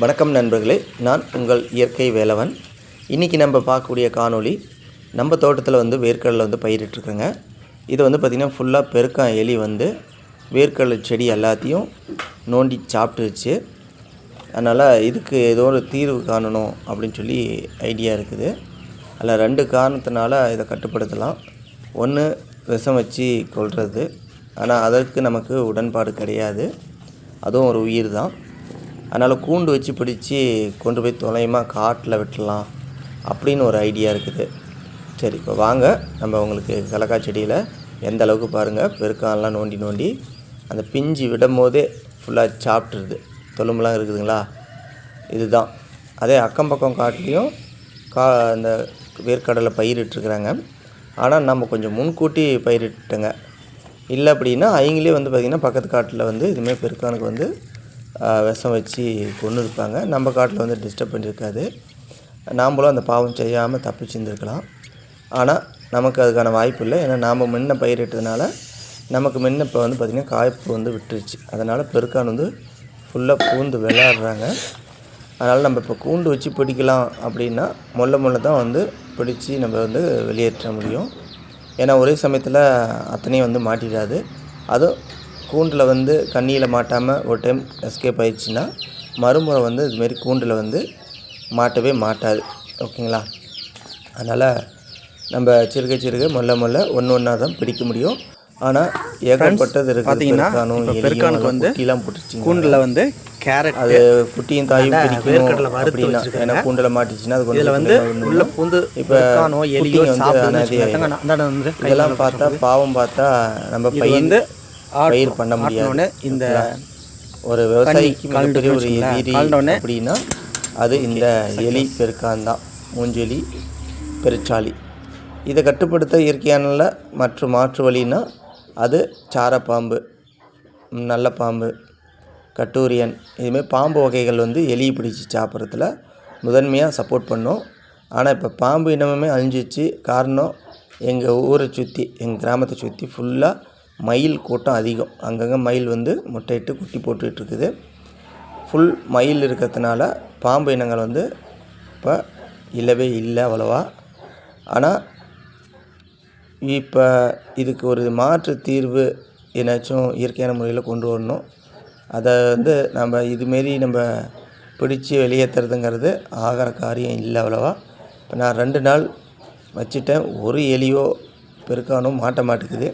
வணக்கம் நண்பர்களே நான் உங்கள் இயற்கை வேலவன். இன்றைக்கி நம்ம பார்க்கக்கூடிய காணொளி நம்ம தோட்டத்தில் வந்து வேர்க்கடலை வந்து பயிரிட்டுருக்குங்க. இது வந்து பார்த்திங்கன்னா ஃபுல்லாக பெருக்கம் எலி வந்து வேர்க்கடலை செடி எல்லாத்தையும் நோண்டி சாப்பிட்டுருச்சு. அதனால் இதுக்கு ஏதோ ஒரு தீர்வு காணணும் அப்படின்னு சொல்லி ஐடியா இருக்குது. அதில் ரெண்டு காரணத்தினால இதை கட்டுப்படுத்தலாம். ஒன்று விஷம் வச்சு கொள்வது ஆனால் அதற்கு நமக்கு உடன்பாடு கிடையாது. அதுவும் ஒரு உயிர் தான் அதனால் கூண்டு வச்சு பிடிச்சி கொண்டு போய் தொலைமா காட்டில் விட்டுடலாம் அப்படின்னு ஒரு ஐடியா இருக்குது. சரி இப்போ வாங்க நம்ம உங்களுக்கு கலக்காய் செடியில் எந்த அளவுக்கு பாருங்கள் பெருக்கான்லாம் நோண்டி நோண்டி அந்த பிஞ்சு விடும் போதே ஃபுல்லாக சாப்பிட்ருது தொலும்புலாம் இருக்குதுங்களா? இதுதான். அதே அக்கம் பக்கம் காட்டிலையும் கா அந்த வேர்க்கடலை பயிரிட்டுருக்குறாங்க ஆனால் நம்ம கொஞ்சம் முன்கூட்டி பயிரிட்டுங்க. இல்லை அப்படின்னா அவங்களே வந்து பார்த்திங்கன்னா பக்கத்து காட்டில் வந்து இதுமாரி பெருக்கானுக்கு வந்து விஷம் வச்சு கொண்டு இருப்பாங்க நம்ம காட்டில் வந்து டிஸ்டர்ப் பண்ணியிருக்காது நாம்பளும் அந்த பாவம் செய்யாமல் தப்பிச்சிருந்துருக்கலாம். ஆனால் நமக்கு அதுக்கான வாய்ப்பு இல்லை. ஏன்னா நாம் முன்ன பயிரிட்டதுனால நமக்கு முன்ன இப்போ வந்து பார்த்திங்கன்னா காய்ப்பு வந்து விட்டுருச்சு. அதனால் பெருக்கான் வந்து ஃபுல்லாக பூந்து விளையாடுறாங்க. அதனால் நம்ம இப்போ கூண்டு வச்சு பிடிக்கலாம் அப்படின்னா மொல்ல மொல்ல தான் வந்து பிடிச்சி நம்ம வந்து வெளியேற்ற முடியும். ஏன்னா ஒரே சமயத்தில் அத்தனையும் வந்து மாட்டிடாது. அதுவும் கூண்டில் வந்து கண்ணியில் மாட்டாமல் ஒரு டைம் எஸ்கேப் ஆயிடுச்சுன்னா மறுமுறை வந்து இதுமாரி கூண்டில் வந்து மாட்டவே மாட்டாது. ஓகேங்களா? அதனால் நம்ம சிறுக சிறுக மொல்ல மொல்ல ஒன்று ஒன்றா தான் பிடிக்க முடியும். ஆனால் ஏகப்பட்டது இருக்குது பார்த்தீங்கன்னா, பெருக்கானுக்கு வந்து குட்டிலாம் போட்டுருச்சுங்க கூண்டில் வந்து கேரட் அது குட்டியும் தாயும் பிடிக்கணும் அப்படின்னா. ஏன்னா கூண்டில் மாட்டிச்சுன்னா அது கொஞ்சம் வந்து உள்ள பூந்து இப்போ எலியோ வந்து இதெல்லாம் பார்த்தா பாவம் பார்த்தா நம்ம இது பயிர் பண்ண முடியாது. இந்த ஒரு விவசாயிக்கு மிகப்பெரிய ஒரு. எதிரி அப்படின்னா அது இந்த எலி பெருக்கான் தான் மூஞ்செலி பெருச்சாளி இதை கட்டுப்படுத்த இயற்கையான மற்றும் மாற்று வழின்னா அது சாரப்பாம்பு நல்ல பாம்பு கட்டூரியன் இதுமாரி பாம்பு வகைகள் வந்து எலியை பிடிச்சி சாப்பிட்றதுல முதன்மையாக சப்போர்ட் பண்ணும். ஆனால் இப்போ பாம்பு இனமுமே அழிஞ்சிச்சு. காரணம் எங்கள் ஊரை சுற்றி எங்கள் கிராமத்தை சுற்றி ஃபுல்லாக மயில் கூட்டம் அதிகம். அங்கங்கே மயில் வந்து முட்டையிட்டு குட்டி போட்டுட்ருக்குது ஃபுல் மயில் இருக்கிறதுனால பாம்பு இனங்கள் வந்து இப்போ இல்லவே இல்லை அவ்வளோவா. ஆனால் இப்போ இதுக்கு ஒரு மாற்று தீர்வு ஏதாச்சும் இயற்கையான முறையில் கொண்டு வரணும். அதை வந்து நம்ம இதுமாரி நம்ம பிடிச்சி வெளியேற்றுறதுங்கிறது ஆகிற காரியம் இல்லை அவ்வளோவா. இப்போ நான் ரெண்டு நாள் வச்சுட்டேன். ஒரு எலியோ பெருக்கானோ மாட்ட மாட்டேங்குது.